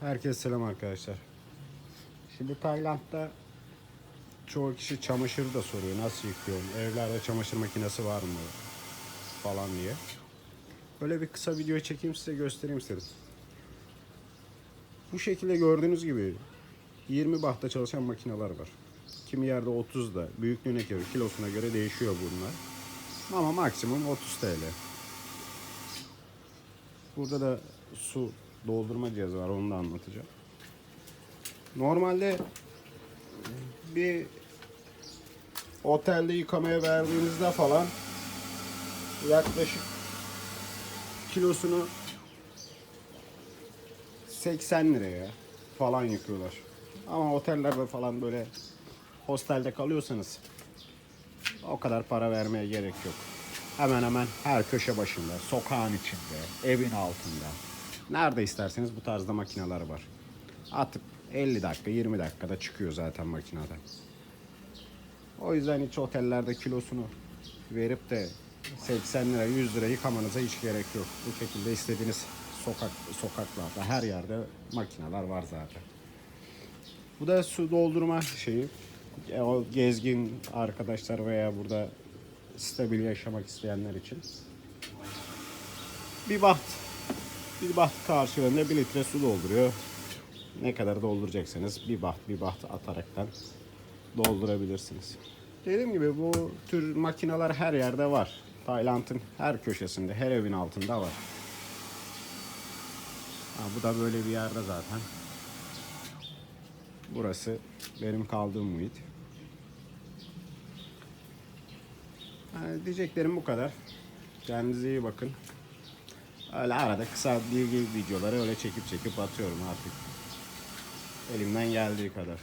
Herkese selam arkadaşlar. Şimdi Tayland'da çoğu kişi çamaşırı da soruyor. Nasıl yıkıyorum? Evlerde çamaşır makinesi var mı? Falan diye. Böyle bir kısa video çekeyim size göstereyim istedim. Bu şekilde gördüğünüz gibi 20 bahta çalışan makineler var. Kimi yerde 30 da büyüklüğüne göre kilosuna göre değişiyor bunlar. Ama maksimum 30 TL. Burada da su doldurma cihazı var onu da anlatacağım. Normalde bir otelde yıkamaya verdiğinizde falan yaklaşık kilosunu 80 liraya falan yıkıyorlar. Ama otellerde falan böyle hostelde kalıyorsanız o kadar para vermeye gerek yok. Hemen hemen her köşe başında, sokağın içinde, evin altında. Nerede isterseniz bu tarzda makineler var. Atıp 50 dakika, 20 dakikada çıkıyor zaten makinede. O yüzden hiç otellerde kilosunu verip de 80 lira, 100 lira yıkamanıza hiç gerek yok. Bu şekilde istediğiniz sokak sokaklarda, her yerde makineler var zaten. Bu da su doldurma şeyi. E, O gezgin arkadaşlar veya burada stabil yaşamak isteyenler için. Bir baht. Bir baht karşılığında bir litre su dolduruyor. Ne kadar dolduracaksanız bir baht bir baht ataraktan doldurabilirsiniz. Dediğim gibi bu tür makineler her yerde var. Tayland'ın her köşesinde, her evin altında var. Ha, bu da böyle bir yerde zaten. Burası benim kaldığım muhit. Yani diyeceklerim bu kadar. Kendinize iyi bakın. Öyle arada kısa bilgi videoları öyle çekip çekip atıyorum artık. Elimden geldiği kadar.